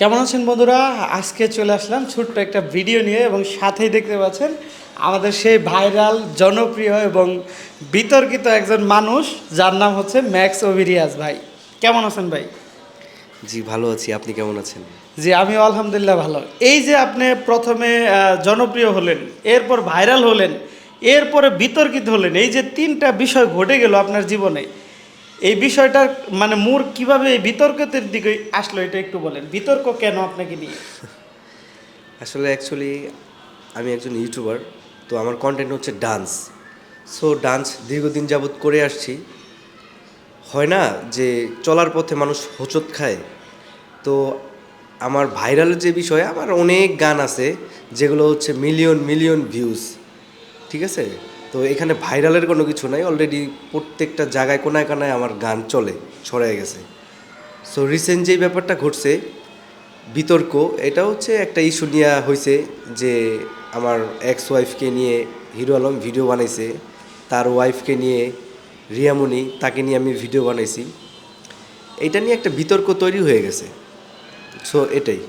কেমন আছেন বন্ধুরা? আজকে চলে আসলাম ছোট্ট একটা ভিডিও নিয়ে এবং সাথেই দেখতে পাচ্ছেন আমাদের সেই ভাইরাল জনপ্রিয় এবং বিতর্কিত একজন মানুষ যার নাম হচ্ছে ম্যাক্স ওভিরিয়াস ভাই। কেমন আছেন ভাই? জি ভালো আছি। আপনি কেমন আছেন? জি আমি আলহামদুলিল্লাহ ভালো। এই যে আপনি প্রথমে জনপ্রিয় হলেন এরপর ভাইরাল হলেন এরপরে বিতর্কিত হলেন এই যে তিনটা বিষয় ঘটে গেল আপনার জীবনে এই বিষয়টা মানে মূর কীভাবে এই বিতর্কতের দিকে আসলো, এটা একটু বলেন। বিতর্ক কেন আপনাকে নিয়ে? আসলে অ্যাকচুয়ালি আমি একজন ইউটিউবার তো আমার কন্টেন্ট হচ্ছে ডান্স সো ডান্স দীর্ঘদিন যাবৎ করে আসছি। হয় না যে চলার পথে মানুষ হোঁচট খায়? তো আমার ভাইরাল যে বিষয়, আমার অনেক গান আছে যেগুলো হচ্ছে মিলিয়ন মিলিয়ন ভিউজ ঠিক আছে? তো এখানে ভাইরালের কোনো কিছু নাই। অলরেডি প্রত্যেকটা জায়গায়, কোনায় কোনায় আমার গান চলে, ছড়ায় গেছে। সো রিসেন্ট যে ব্যাপারটা ঘটছে, বিতর্ক, এটা হচ্ছে একটা ইস্যু নিয়ে হয়েছে যে আমার এক্স ওয়াইফকে নিয়ে হিরো আলম ভিডিও বানাইছে, তার ওয়াইফকে নিয়ে রিয়ামণি, তাকে নিয়ে আমি ভিডিও বানাইছি। এটা নিয়ে একটা বিতর্ক তৈরি হয়ে গেছে। সো এটাই।